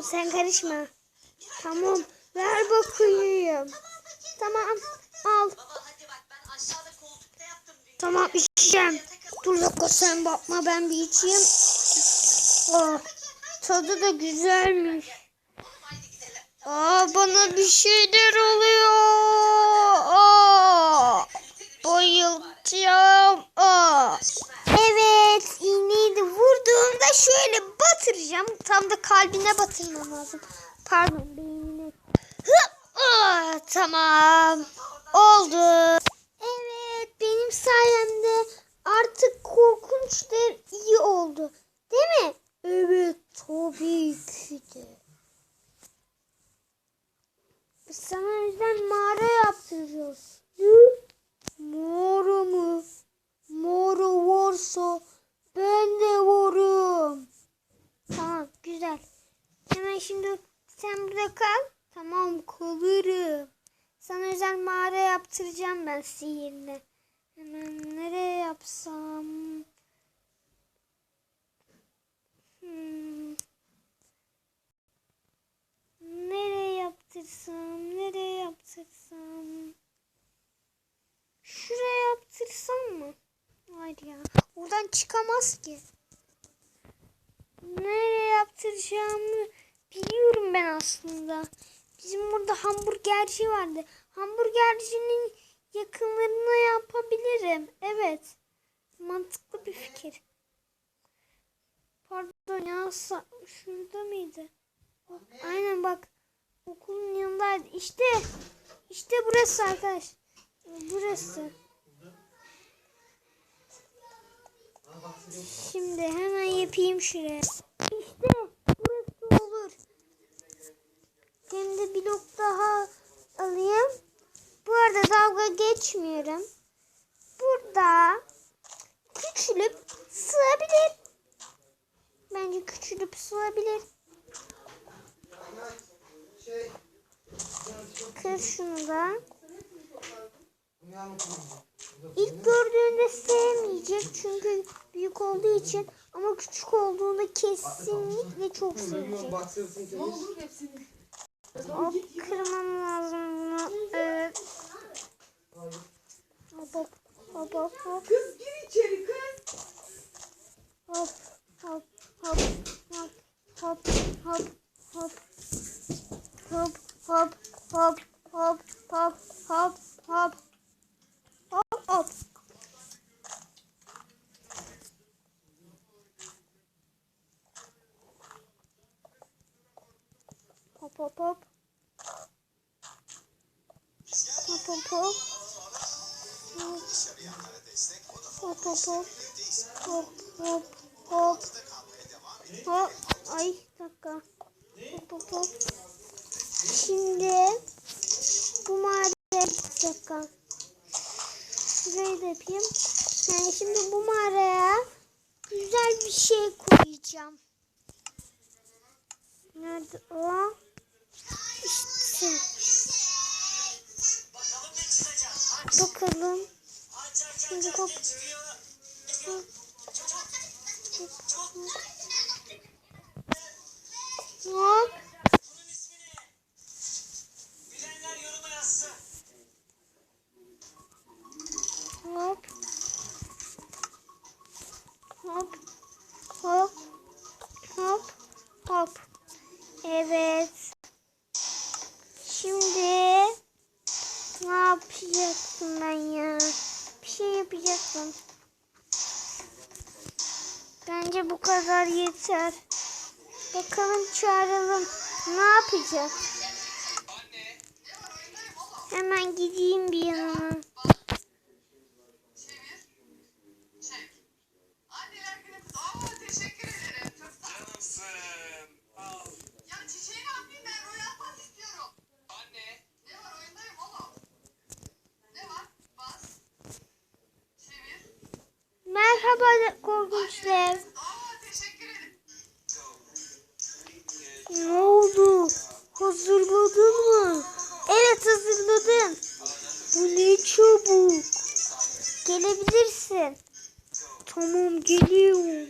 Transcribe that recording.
Tamam sen karışma. Tamam ver bakayım. Tamam al. Tamam içeceğim. Dur dakika sen bakma ben bir içeyim. Oh, tadı da güzelmiş. Aa, bana bir şeyler oluyor. Tam da kalbine batırmam lazım. Pardon beynine. Aa, tamam. Oldu. Evet benim sayemde artık korkunç dev iyi oldu. Değil mi? Evet tabii ki de. Sana yüzden mağara yaptıracağız. Ne? Mağara mı? Mağara varsa ben de varım. Tamam güzel. Hemen şimdi sen burada kal. Tamam kalırım. Sana özel mağara yaptıracağım ben sihirle. Hemen nereye yapsam? Hmm. Nereye yaptırsam? Nereye yaptırsam? Şuraya yaptırsam mı? Hayır ya. Oradan çıkamaz ki. Nereye yaptıracağımı biliyorum ben aslında. Bizim burada hamburgerci vardı. Hamburgercinin yakınlarına yapabilirim. Evet. Mantıklı bir fikir. Pardon ya şurada mıydı? Aynen bak. Okulun yanındaydı. İşte. İşte burası arkadaş. Burası. Şimdi hemen yapayım şuraya. İşte burası olur. Blok daha alayım. Bu arada dalga geçmiyorum. Burada küçülüp sığabilir. Bence küçülüp sığabilir. Kır şunu da. İlk gördüğünde sevmeyecek çünkü büyük olduğu için ama küçük olduğunda kesinlikle çok sevecek. Ne olur hepsini. Hop kırmam lazım bunu. Evet. Hop hop hop hop hop Kız gir içeri kız. hop hop hop hop hop hop hop hop hop hop hop hop hop hop hop hop hop hop hop pom pom. Hop hop hop. Hop hop hop. Hop. Ay dakika. Hop hop hop. Şimdi bu maden bir dakika. Şurayı yapayım. Yani şimdi bu mağaraya güzel bir şey koyacağım. Nerede o? bakalım. Şimdi kop. Hop. Hop. Hop. Hop. Hop. Hop. Evet. Yapacaktım bence bu kadar yeter. Bakalım çağıralım. Ne yapacak hemen gideyim bir yanına merhaba korkunç dev. Ne oldu? Hazırladın mı? Evet hazırladım. Bu ne çabuk. Gelebilirsin. Tamam geliyorum.